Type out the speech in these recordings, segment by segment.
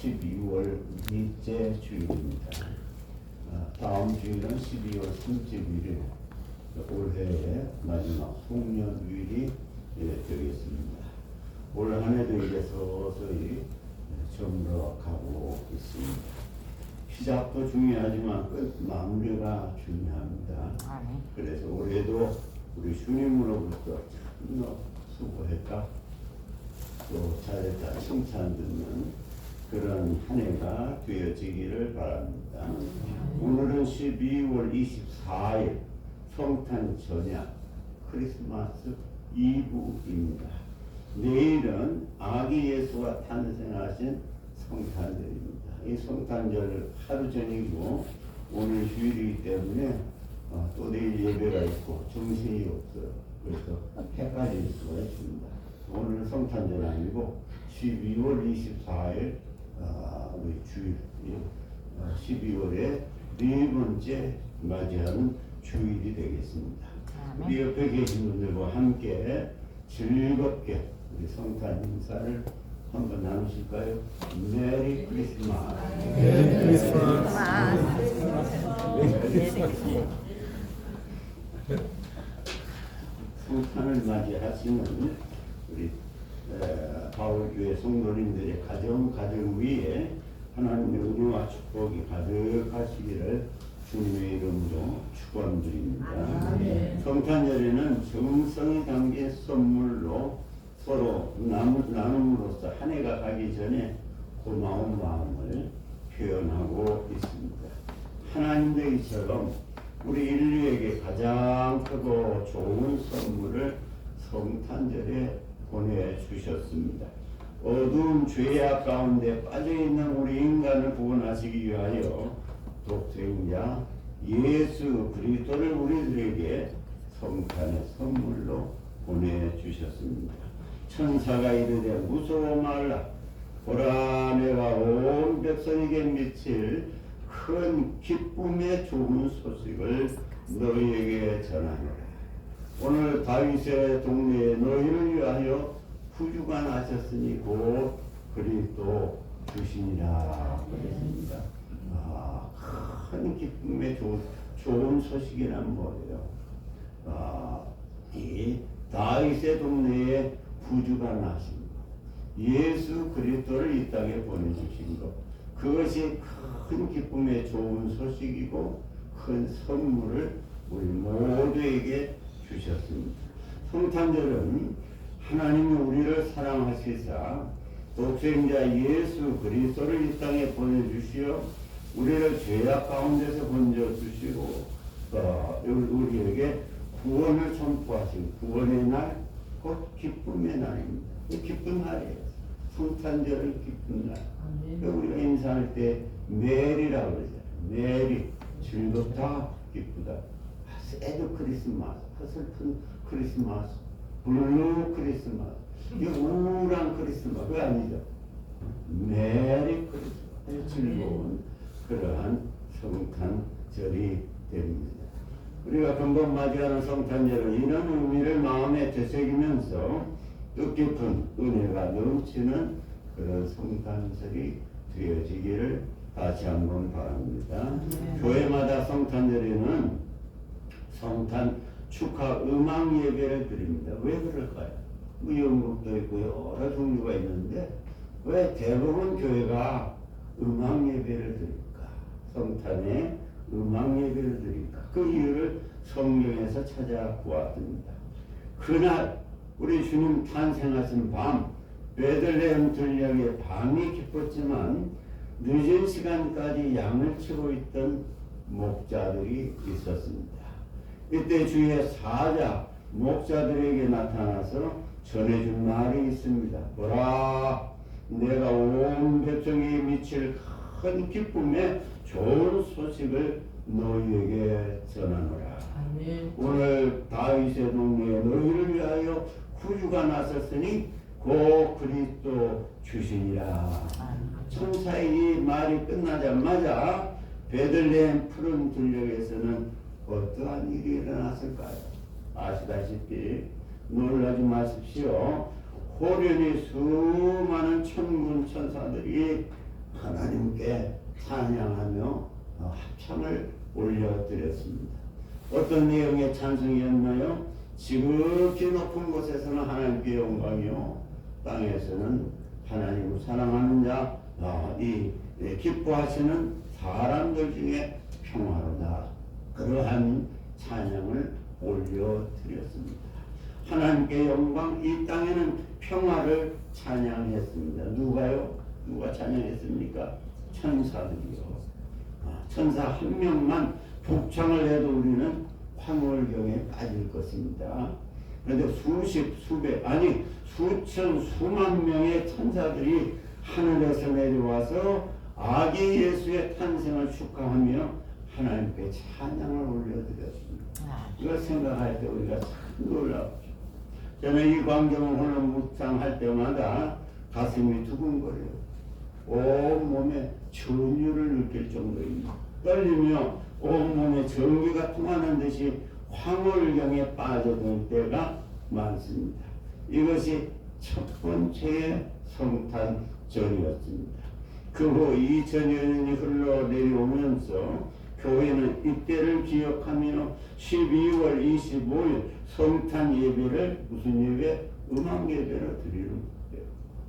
12월 넷째 주일입니다. 아, 다음 주일은 12월 3일이 올해의 마지막 송년주일이 예, 되겠습니다. 올 한해도 이제 서서히 저물어가고 있습니다. 시작도 중요하지만 끝 마무리가 중요합니다. 아, 네. 그래서 올해도 우리 주님으로부터 참너 수고했다 또 잘했다 칭찬 듣는 그런 한 해가 되어지기를 바랍니다. 오늘은 12월 24일 성탄 전야 크리스마스 이브입니다. 내일은 아기 예수가 탄생하신 성탄절입니다. 이 성탄절 하루 전이고 오늘 휴일이기 때문에 어, 또 내일 예배가 있고 정신이 없어요. 그래서 헷갈릴 수가 있습니다. 오늘은 성탄절 아니고 12월 24일 아, 우리 주일 어, 12월의 네 번째 맞이하는 주일이 되겠습니다. 우리 옆에 계신 분들과 함께 즐겁게 우리 성탄 인사를 한번 나누실까요? 메리 크리스마스. 메리 크리스마스. 성탄을 맞이하시는 우리 에, 바울교회 성도님들의 가정 가정 위에 하나님의 은혜와 축복이 가득하시기를 주님의 이름으로 축원드립니다. 성탄절에는 정성이 담긴 선물로 서로 나눔으로써 한 해가 가기 전에 고마운 마음을 표현하고 있습니다. 하나님 되기처럼 우리 인류에게 가장 크고 좋은 선물을 성탄절에 보내주셨습니다. 어두운 죄악 가운데 빠져있는 우리 인간을 구원하시기 위하여 독생자 예수 그리스도를 우리들에게 성탄의 선물로 보내주셨습니다. 천사가 이르되 무서워 말라 보라 내가 온 백성에게 미칠 큰 기쁨의 좋은 소식을 너희에게 전하노라. 오늘 다윗의 동네에 너희를 위하여 구주가 나셨으니 곧 그리스도 주시니라 그랬습니다. 아, 큰 기쁨의 좋은, 좋은 소식이란 뭐예요? 아, 이 다윗의 동네에 구주가 나신 것, 예수 그리스도를 이 땅에 보내주신 것, 그것이 큰 기쁨의 좋은 소식이고 큰 선물을 우리 모두에게 주셨습니다. 성탄절은 하나님이 우리를 사랑하시사 독생자 예수 그리스도를 이 땅에 보내주시어 우리를 죄악 가운데서 건져주시고 어, 우리에게 구원을 선포하신 구원의 날, 곧 기쁨의 날입니다. 이 기쁜 날이에요. 성탄절은 기쁜 날. 우리가 인사할 때 메리라고 그러잖아요. 메리, 즐겁다, 기쁘다. 새도 크리스마스, 슬픈 크리스마스, 블루 크리스마스, 이 우울한 크리스마스, 그거 아니죠. 메리 크리스마스, 즐거운 그러한 성탄절이 됩니다. 우리가 금방 맞이하는 성탄절은 이런 의미를 마음에 되새기면서 뜻깊은 은혜가 넘치는 그런 성탄절이 되어지기를 다시 한번 바랍니다. 교회마다 성탄절에는 성탄 축하 음악 예배를 드립니다. 왜 그럴까요? 뭐 연극도 있고 여러 종류가 있는데 왜 대부분 교회가 음악 예배를 드릴까? 성탄에 음악 예배를 드릴까? 그 이유를 성경에서 찾아보았습니다. 그날 우리 주님 탄생하신 밤 베들레헴 들녘에 밤이 깊었지만 늦은 시간까지 양을 치고 있던 목자들이 있었습니다. 이때 주의 사자 목자들에게 나타나서 전해준 말이 있습니다. 보라, 내가 온 백성이 미칠 큰 기쁨에 좋은 소식을 너희에게 전하노라. 오늘 다윗의 동네에 너희를 위하여 구주가 나섰으니 곧 그리스도 주시니라. 천사의 이 말이 끝나자마자 베들레헴 푸른 들녘에서는 어떠한 일이 일어났을까요? 아시다시피 놀라지 마십시오. 호련히 수많은 천군 천사들이 하나님께 찬양하며 어, 합창을 올려드렸습니다. 어떤 내용의 찬송이었나요? 지극히 높은 곳에서는 하나님께 영광이요 땅에서는 하나님을 사랑하는 자, 아, 이 예, 기뻐하시는 사람들 중에 평화로다. 그러한 찬양을 올려드렸습니다. 하나님께 영광, 이 땅에는 평화를 찬양했습니다. 누가요? 누가 찬양했습니까? 천사들이요. 아, 천사 한 명만 복창을 해도 우리는 황홀경에 빠질 것입니다. 그런데 수십, 수백, 아니 수천, 수만 명의 천사들이 하늘에서 내려와서 아기 예수의 탄생을 축하하며 하나님께 찬양을 올려드렸습니다. 아, 이걸 생각할 때 우리가 참 놀랍죠. 저는 이 광경을 오늘 묵상할 때마다 가슴이 두근거려요. 온 몸에 전율을 느낄 정도입니다. 떨리며 온 몸에 전기가 통하는 듯이 황홀경에 빠져들 때가 많습니다. 이것이 첫 번째의 성탄절이었습니다. 그 후 이 전연이 흘러내려오면서 교회는 이때를 기억하며 12월 25일 성탄 예배를 무슨 예배? 음악 예배로 드리는 거예요.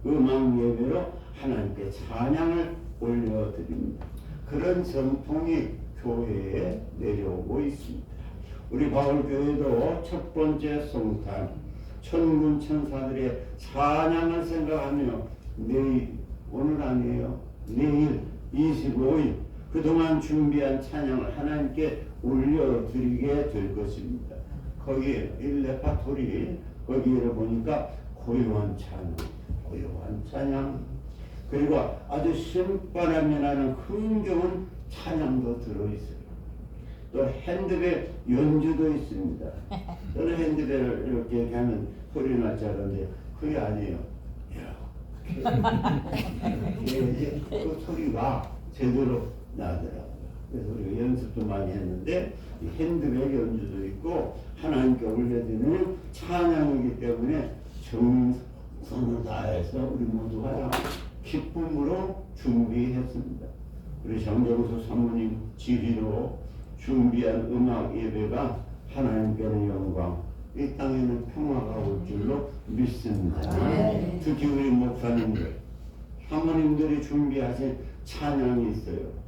음악 예배로 하나님께 찬양을 올려드립니다. 그런 전통이 교회에 내려오고 있습니다. 우리 바울교회도 첫 번째 성탄 천군 천사들의 찬양을 생각하며 내일 오늘 아니에요 내일 25일 그동안 준비한 찬양을 하나님께 올려드리게 될 것입니다. 거기에 일레파토리 거기를 보니까 고요한 찬양, 고요한 찬양 그리고 아주 신바람이 나는 흥겨운 찬양도 들어있어요. 또 핸드벨 연주도 있습니다. 저는 핸드벨을 이렇게 하면 소리 날줄 알았는데 그게 아니에요. 이렇게 그 소리가 제대로 나더라고요. 그래서 우리가 연습도 많이 했는데 이 핸드벨 연주도 있고 하나님께 올려드리는 찬양이기 때문에 정성을 다해서 우리 모두가 기쁨으로 준비했습니다. 우리 정정수 사모님 지휘로 준비한 음악 예배가 하나님께는 영광, 이 땅에는 평화가 올 줄로 믿습니다. 네. 특히 우리 목사님들, 사모님들이 준비하신 찬양이 있어요.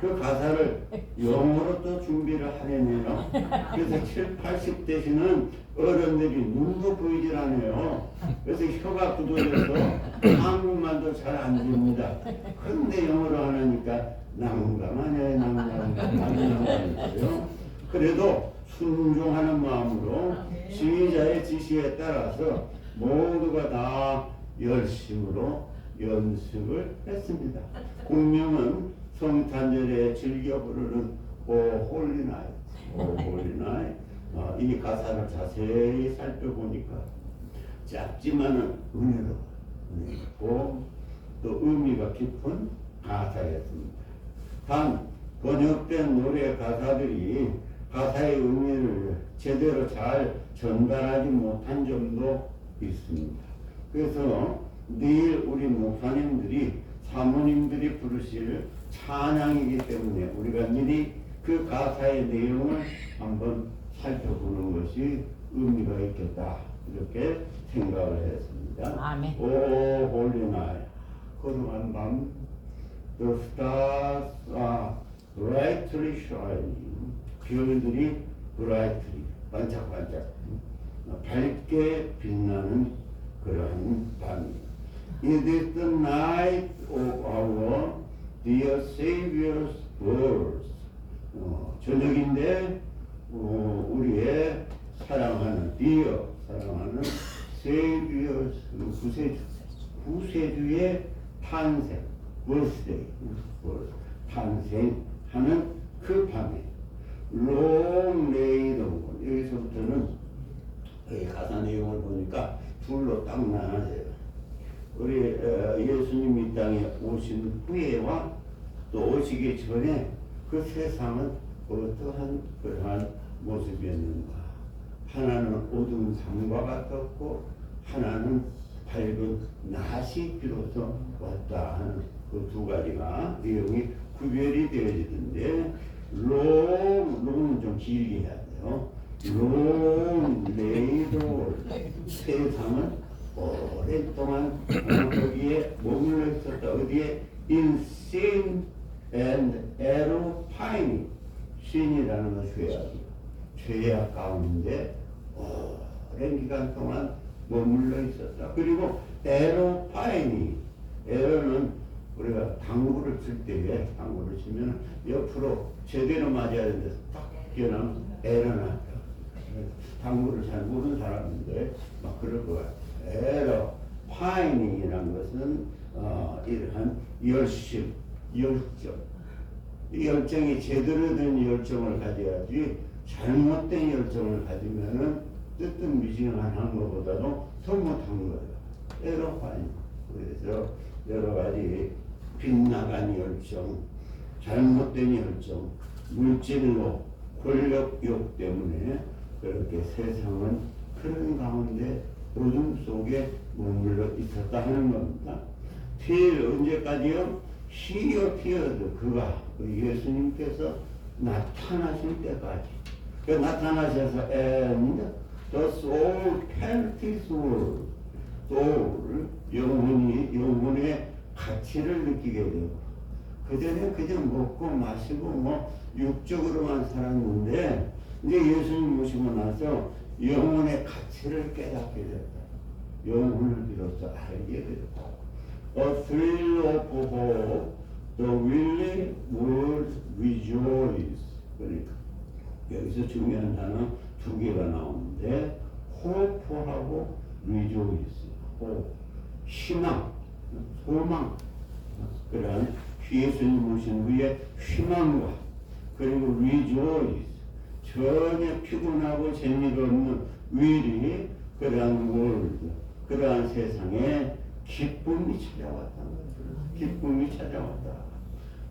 그 가사를 영어로 또 준비를 하려네요. 그래서 7, 80대시는 어른들이 눈도 보이질 않아요. 그래서 혀가 굳어져서 한국말도 잘 안 됩니다. 그런데 영어로 하니까 난감하네, 난감하네, 난감하네요. 그래도 순종하는 마음으로 지휘자의 지시에 따라서 모두가 다 열심으로 연습을 했습니다. 공명은 성탄절에 즐겨 부르는 오 홀리 나이, 오 홀리 나이. 어, 이 가사를 자세히 살펴보니까 짧지만은 은혜로, 은혜롭고 또 의미가 깊은 가사였습니다. 단 번역된 노래 가사들이 가사의 의미를 제대로 잘 전달하지 못한 점도 있습니다. 그래서 내일 우리 목사님들이 사모님들이 부르실 찬양이기 때문에 우리가 미리 그 가사의 내용을 한번 살펴보는 것이 의미가 있겠다 이렇게 생각을 했습니다. 아멘. 오 홀리 나이 거룩한 밤 The stars are brightly shining 별들이 brightly 반짝반짝 밝게 빛나는 그러한 밤이 It is the night of our dear Savior's birth. 어, 저녁인데 어, 우리의 사랑하는 dear 사랑하는 Savior's 구세주 구세주의 탄생 birthday birth, 탄생하는 그 밤에 long laid over 여기서부터는 이 가사 내용을 보니까 둘로 딱 나눠져요. 우리 어, 예수님 이 땅에 오신 후에와 또 오시기 전에 그 세상은 어떠한 그러한 모습이었는가 하나는 어두운 삶과 같았고 하나는 밝은 낮이 비로소 왔다 하는 그 두 가지가 내용이 구별이 되어지던데 롱, 롱은 좀 길게 해야 돼요. 롱 레이도 세상은 오랫동안 거기에 머물러 있었다. 어디에 in sin and error pine 신이라는 건 죄악 죄악 가운데 오랜 기간 동안 머물러 있었다. 그리고 에러 파인이 에러는 우리가 당구를 칠 때에 당구를 치면 옆으로 제대로 맞아야 되는데 딱 뛰어나면 에러 났다. 당구를 잘 모르는 사람인데 막 그럴 것 같아. 에러 파이닝이라는 것은 어, 이러한 열심, 열정. 이 열정이 제대로 된 열정을 가져야지 잘못된 열정을 가지면은 뜨뜻미지근한 것보다도 더 못한 거예요. 에러 파이닝. 그래서 여러 가지 빗나간 열정, 잘못된 열정, 물질로 권력욕 때문에 그렇게 세상은 그런 가운데 어둠 속에 머물러 있었다 하는 겁니다. 필 언제까지요? 시어 피어드 그가 그 예수님께서 나타나실 때까지 그 나타나셔서 and the soul penalties world soul 영혼이 영혼의 가치를 느끼게 되고 그전에 그냥 먹고 마시고 뭐 육적으로만 살았는데 이제 예수님 모시고 나서 영혼의 가치를 깨닫게 됐다. 영혼을 비로소 알게 됐다. A thrill of hope, the willing will rejoice. 그러니까 여기서 중요한 단어 두 개가 나오는데 hope하고 rejoice. hope, 희망, 소망. 그러한 예수님 모신 후에 희망과 그리고 rejoice 전혀 피곤하고 재미가 없는 위리 그러한 월드 그러한 세상에 기쁨이 찾아왔다 기쁨이 찾아왔다.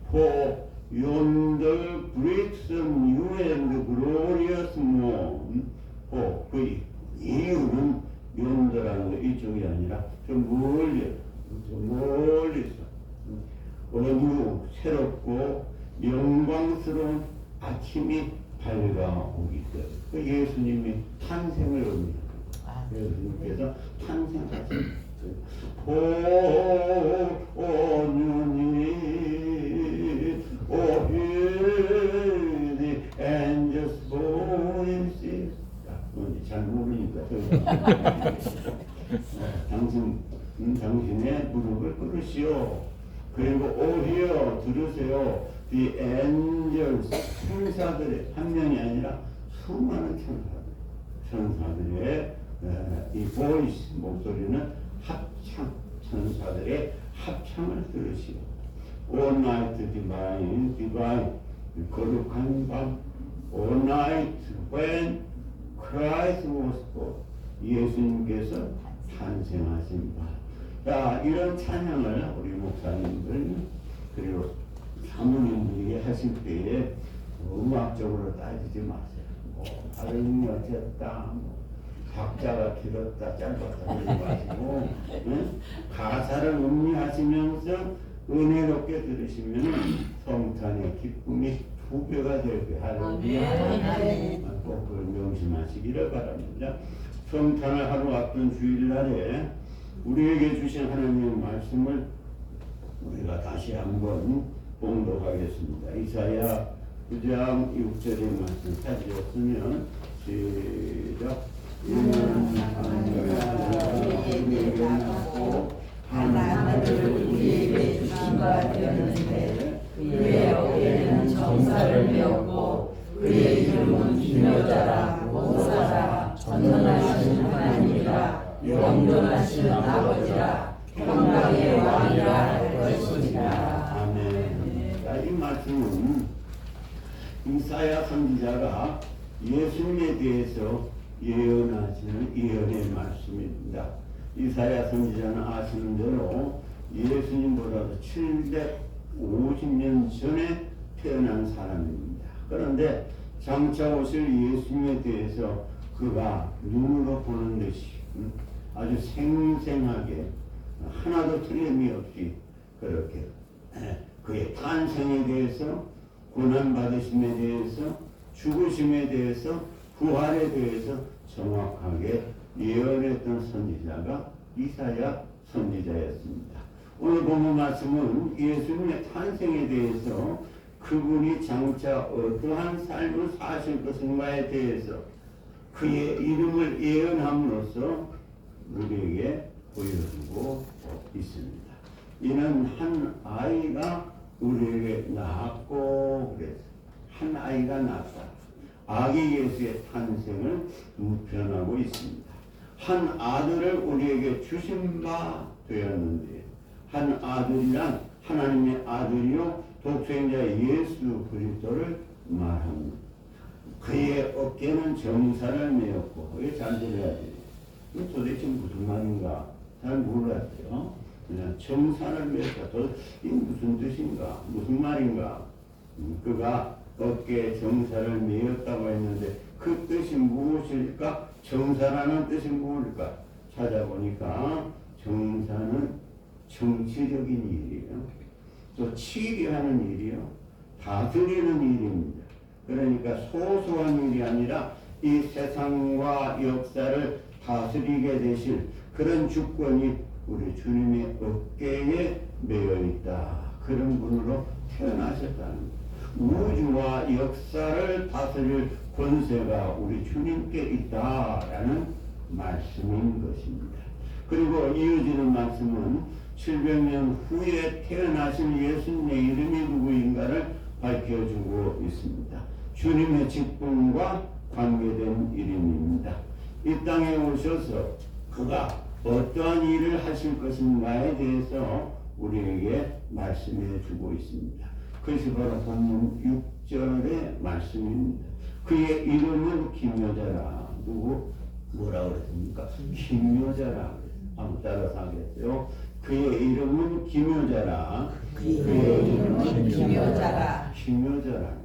For yonder great sun new and glorious morn for 그 이유는 yonder라는 거 이쪽이 아니라 좀 멀리 좀 멀리서 어느 새롭고 영광스러운 아침이 밝아오기 때문에. 그 예수님이 탄생을 의미합니다. 예수님께서 탄생하신 오오니 오히리 angels voices 뭔지 잘 모르니까. 당신 음, 당신의 무릎을 꿇으시오 그리고 오히려 들으세요. The angels 천사들의 한 명이 아니라 수많은 천사들. 천사들의 에, 이 voice 목소리는 합창 천사들의 합창을 들으시오 all night divine divine 거룩한 밤. All night when Christ was born. 예수님께서 탄생하신 밤 자, 이런 찬양을 우리 목사님들 그리고 사모님들이 하실 때에 음악적으로 따지지 마세요. 뭐 발음이 어쨌다, 뭐 박자가 길었다, 짧았다 그러지 마시고 응? 가사를 음미하시면서 은혜롭게 들으시면 성탄의 기쁨이 두 배가 될 거예요. 할렐루야. 꼭 그걸 명심하시기를 바랍니다. 성탄을 하루 앞둔 주일날에 우리에게 주신 하나님의 말씀을 우리가 다시 한번 봉독하겠습니다. 이사야 9장 6절의 말씀 찾으셨으면 시작 바 되었는데 그의 이름은 기묘자라 모사라 전능하신 하나님이라 영존하신 아버지라 평강의 왕이라 할 것이니라 아멘. 자, 이 말씀은 이사야 선지자가 예수님에 대해서 예언하시는 예언의 말씀입니다. 이사야 선지자는 아시는 대로 예수님보다도 750년 전에 태어난 사람입니다. 그런데 장차 오실 예수님에 대해서 그가 눈으로 보는 듯이 음, 아주 생생하게 하나도 틀림이 없이 그렇게 예, 그의 탄생에 대해서 고난 받으심에 대해서 죽으심에 대해서 부활에 대해서 정확하게 예언했던 선지자가 이사야 선지자였습니다. 오늘 본문 말씀은 예수님의 탄생에 대해서 그분이 장차 어떠한 삶을 사실 것인가에 대해서 그의 이름을 예언함으로써 우리에게 보여주고 있습니다. 이는 한 아이가 우리에게 낳았고 그래서 한 아이가 낳았다. 아기 예수의 탄생을 우편하고 있습니다. 한 아들을 우리에게 주신 바 되었는데 한 아들이란 하나님의 아들이요 독생자 예수 그리스도를 말합니다. 그의 어깨는 정사를 메었고 그게 잘 들어야 돼요. 이게 도대체 무슨 말인가 잘 몰랐어요. 그냥 정사를 메었다. 도대체 무슨 뜻인가 무슨 말인가 음, 그가 어깨에 정사를 메었다고 했는데 그 뜻이 무엇일까? 정사라는 뜻이 무엇일까? 찾아보니까 정사는 정치적인 일이에요. 또 치리하는 일이요. 다스리는 일입니다. 그러니까 소소한 일이 아니라 이 세상과 역사를 다스리게 되실 그런 주권이 우리 주님의 어깨에 매여 있다. 그런 분으로 태어나셨다는 거예요. 우주와 역사를 다스릴 권세가 우리 주님께 있다라는 말씀인 것입니다. 그리고 이어지는 말씀은 700년 후에 태어나신 예수님의 이름이 누구인가를 밝혀주고 있습니다. 주님의 직분과 관계된 이름입니다. 이 땅에 오셔서 그가 어떠한 일을 하실 것인가에 대해서 우리에게 말씀해 주고 있습니다. 그것이 바로 본문 6절의 말씀입니다. 그의 이름은 김여자라. 누구? 뭐라 그랬습니까? 김여자라. 한번 따라서 하겠어요. 그의 이름은 김여자라. 그의 이름은 김여자라. 김여자라. 김여자.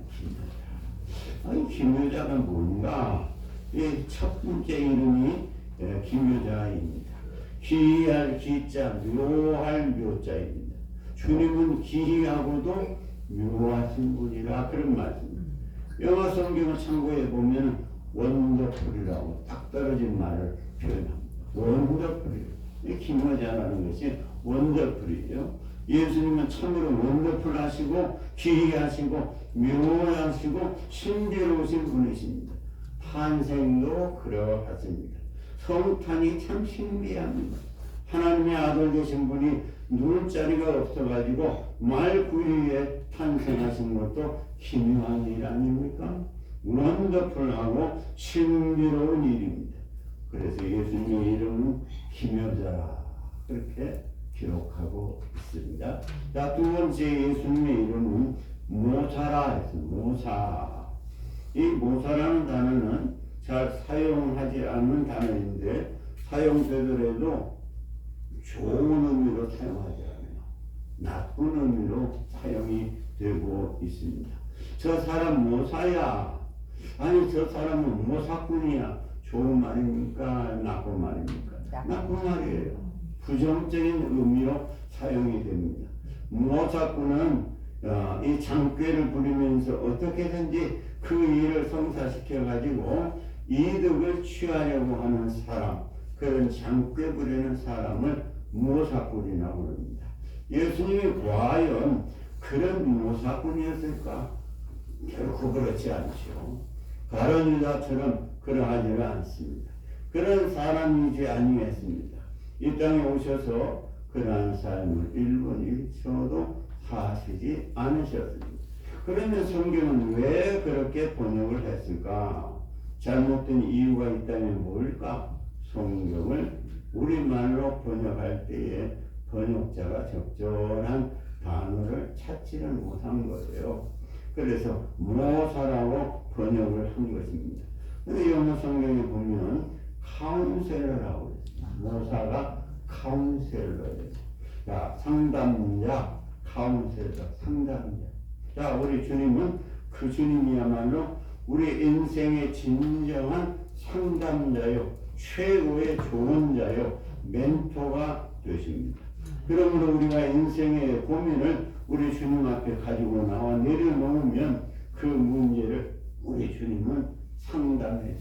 아니 김여자가 뭔가? 이 첫 번째 이름이 예, 김여자입니다. 기이할 기자, 묘할 묘자입니다. 주님은 기이하고도 묘하신 분이라 그런 말씀입니다. 영어 성경을 참고해 보면 원더풀이라고 딱 떨어진 말을 표현합니다. 원더풀이. 이 김여자라는 것이 원더풀이죠. 예수님은 참으로 원더풀 하시고 기이하시고 묘하시고 신비로우신 분이십니다. 탄생도 그러하십니다. 성탄이 참 신비합니다. 하나님의 아들 되신 분이 눈자리가 없어가지고 말 구유에 탄생하신 것도 기묘한 일 아닙니까? 원더풀하고 신비로운 일입니다. 그래서 예수님의 이름은 기묘자라 그렇게 기록하고 있습니다. 자, 두 번째 예수님의 이름은 모사라 했습니다. 모사. 이 모사라는 단어는 잘 사용하지 않는 단어인데 사용되더라도 좋은 의미로 사용하지 않아요. 나쁜 의미로 사용이 되고 있습니다. 저 사람 모사야. 아니 저 사람은 모사꾼이야. 좋은 말입니까? 나쁜 말입니까? 나쁜 말이에요. 부정적인 의미로 사용이 됩니다. 모사꾼은 어, 이 장꾀를 부리면서 어떻게든지 그 일을 성사시켜 가지고 이득을 취하려고 하는 사람, 그런 장꾀 부리는 사람을 모사꾼이라고 합니다. 예수님이 과연 그런 모사꾼이었을까? 결코 그렇지 않죠. 다른 유다처럼 그러하지는 않습니다. 그런 사람이지 아니겠습니다. 이 땅에 오셔서 그러한 삶을 1분 1초도 사시지 않으셨습니다. 그러면 성경은 왜 그렇게 번역을 했을까? 잘못된 이유가 있다면 뭘까? 성경을 우리말로 번역할 때에 번역자가 적절한 단어를 찾지는 못한 거예요. 그래서 모사라고 번역을 한 것입니다. 근데 영어 성경에 보면 카운셀러라고 했습니다. 모사가 카운셀러예요. 자, 상담자, 카운셀러, 상담자. 자, 우리 주님은 그 주님이야말로 우리 인생의 진정한 상담자요, 최고의 조언자요, 멘토가 되십니다. 그러므로 우리가 인생의 고민을 우리 주님 앞에 가지고 나와 내려놓으면 그 문제를 우리 주님은 상담해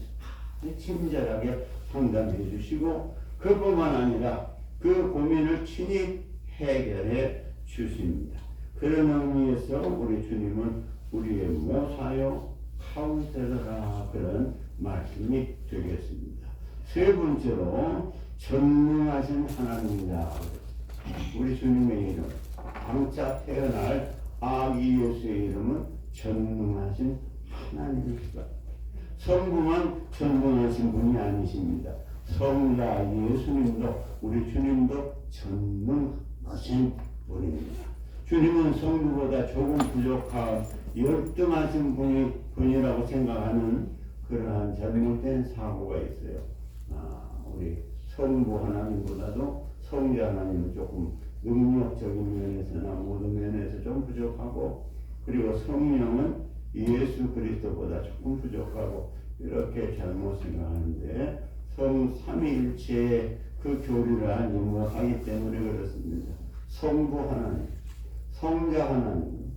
아주 친절하게 상담해 주시고 그뿐만 아니라 그 고민을 친히 해결해 주십니다. 그런 의미에서 우리 주님은 우리의 모사요 카운셀러라 그런 말씀이 되겠습니다. 세 번째로 전능하신 하나님이다. 우리 주님의 이름 장차 태어날 아기 예수의 이름은 전능하신 하나님이시다. 성부만 전능하신 분이 아니십니다. 성자 예수님도 우리 주님도 전능하신 분입니다. 주님은 성부보다 조금 부족한 열등하신 분이 분이라고 생각하는 그러한 잘못된 사고가 있어요. 아, 우리 성부 하나님보다도 성자 하나님은 조금 능력적인 면에서나 모든 면에서 좀 부족하고 그리고 성령은 예수 그리스도보다 조금 부족하고 이렇게 잘못 생각하는데 성 삼위일체의 그 교리를 못하기 때문에 그렇습니다. 성부 하나님, 성자 하나님,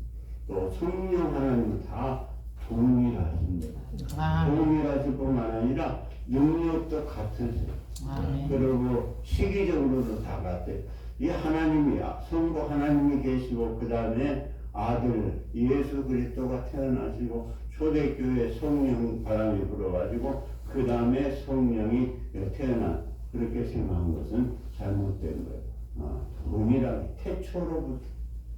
또 성령 하나님 다 동일하십니다. 아멘. 동일하실 뿐만 아니라 능력도 같으세요. 아멘. 그리고 시기적으로도 다 같아요. 이 하나님이야. 성부 하나님이 계시고 그 다음에 아들 예수 그리스도가 태어나시고 초대교회 성령 바람이 불어가지고 그 다음에 성령이 태어난 그렇게 생각한 것은 잘못된 거예요. 아, 동일하게 태초로부터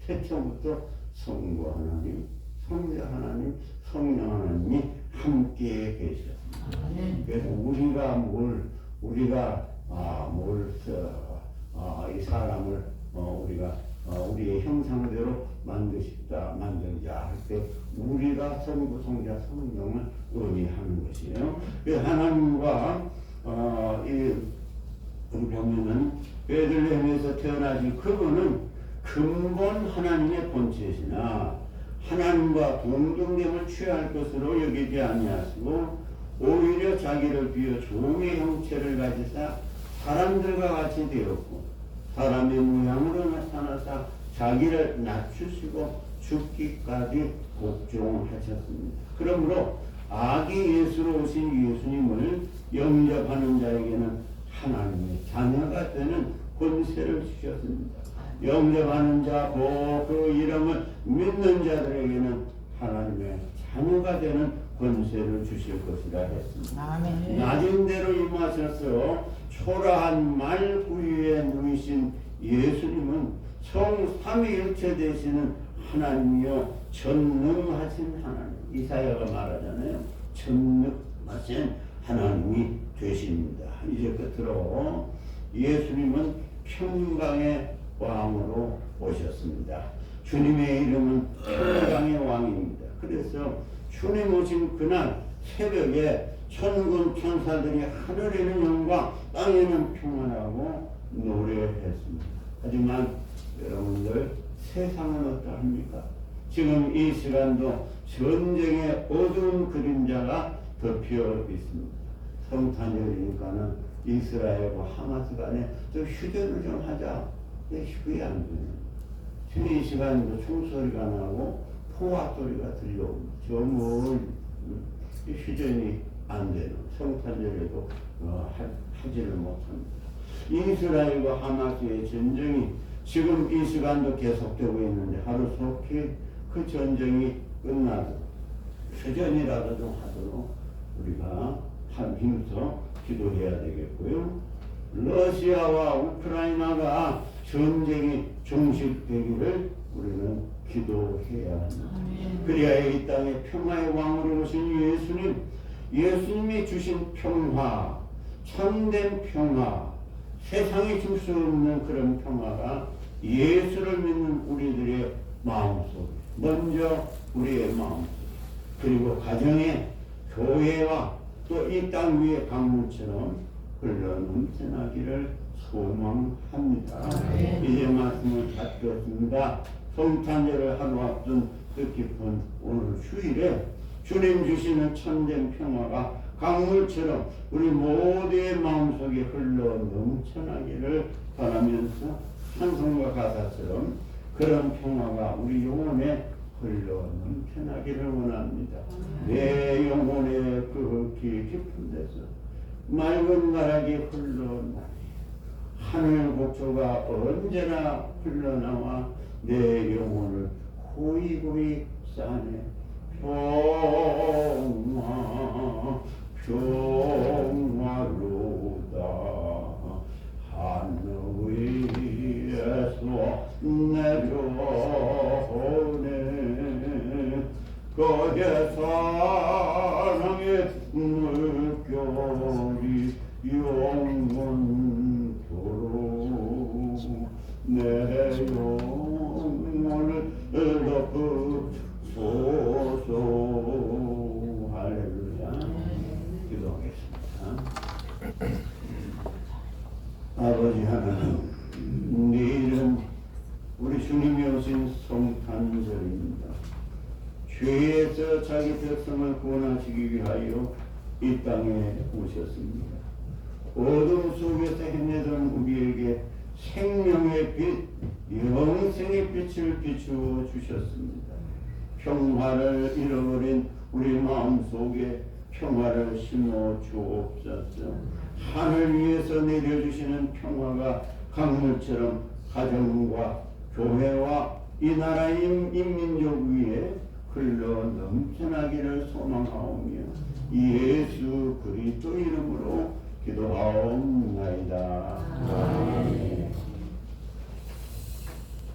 태초부터 성부 하나님, 성자 하나님, 성령 하나님이 함께 계셨습니다. 그래서 우리가 뭘 우리가 아뭘 아, 이 사람을 어, 우리가 어, 우리의 형상대로 만드시다 만들자 할 때 우리가 성부 성자 성령을 의미하는 것이에요. 그 하나님과 어, 이 보면은 베들레헴에서 태어나신 그분은 근본 하나님의 본체시나 하나님과 동등됨을 취할 것으로 여기지 아니하시고 오히려 자기를 비워 종의 형체를 가지사 사람들과 같이 되었고 사람의 모양으로 나타나사 자기를 낮추시고 죽기까지 복종하셨습니다. 그러므로 아기 예수로 오신 예수님을 영접하는 자에게는 하나님의 자녀가 되는 권세를 주셨습니다. 영접하는 자, 그, 그 이름을 믿는 자들에게는 하나님의 자녀가 되는 권세를 주실 것이라 했습니다. 아멘. 낮은 대로 임하셔서 초라한 말 구유에 누이신 예수님은 성 삼위일체 되시는 하나님이요 전능하신 하나님 이사야가 말하잖아요 전능하신 하나님이 되십니다 이제 끝으로 예수님은 평강의 왕으로 오셨습니다 주님의 이름은 평강의 왕입니다 그래서 주님 오신 그날 새벽에 천군 천사들이 하늘에는 영광 땅에는 평안하고 노래했습니다. 하지만 여러분들 세상은 어떠합니까? 지금 이 시간도 전쟁의 어두운 그림자가 덮여 있습니다. 성탄절이니까는 이스라엘과 하마스 간에 좀 휴전을 좀 하자. 이게 휴이 안 되는. 이 시간도 총소리가 나고 포화 소리가 들려옵니다. 정말 휴전이 안 되는 성탄절에도 어, 하, 하지를 못합니다. 이스라엘과 하마스의 전쟁이 지금 이 시간도 계속되고 있는데 하루속히 그 전쟁이 끝나도 휴전이라도 좀 하도록 우리가 한 힘써 기도해야 되겠고요. 러시아와 우크라이나가 전쟁이 종식되기를 우리는 기도해야 합니다. 그래야 이 땅에 평화의 왕으로 오신 예수님, 예수님이 주신 평화, 참된 평화, 세상이 줄 수 없는 그런 평화가 예수를 믿는 우리들의 마음속, 먼저 우리의 마음속, 그리고 가정에, 교회와 또 이 땅 위의 강물처럼 흘러 넘쳐나기를 소망합니다. 이제 말씀을 다 들었습니다. 성탄절을 하루 앞둔 뜻깊은 오늘 휴일에 주님 주시는 참된 평화가 강물처럼 우리 모두의 마음속에 흘러 넘쳐나기를 바라면서 찬송과 가사처럼 그런 평화가 우리 영혼에 흘러 넘쳐나기를 원합니다. 내 영혼의 그 깊이 깊은 데서 맑은 가락이 흘러나니 하늘 곡조가 언제나 흘러나와 내 영혼을 고이고이 싸네 평화 평화로다 하늘에서 내려 거기에 사랑의 물결이 영원토록 내 영혼을 덮으소서 할렐루야 기도하겠습니다. 아버지 하나님 내일은 우리 주님이 오신 성탄절입니다 죄에서 자기 백성을 구원 하시기 위하여 이 땅에 오셨습니다. 어둠 속에서 헤매던 우리에게 생명의 빛, 영생의 빛을 비추어 주셨습니다. 평화를 잃어버린 우리 마음 속에 평화를 심어 주옵소서. 하늘 위에서 내려주시는 평화가 강물처럼 가정과 교회와 이 나라의 인민족 위에 흘러 넘쳐나기를 소망하오며 예수 그리스도 이름으로 기도하옵나이다.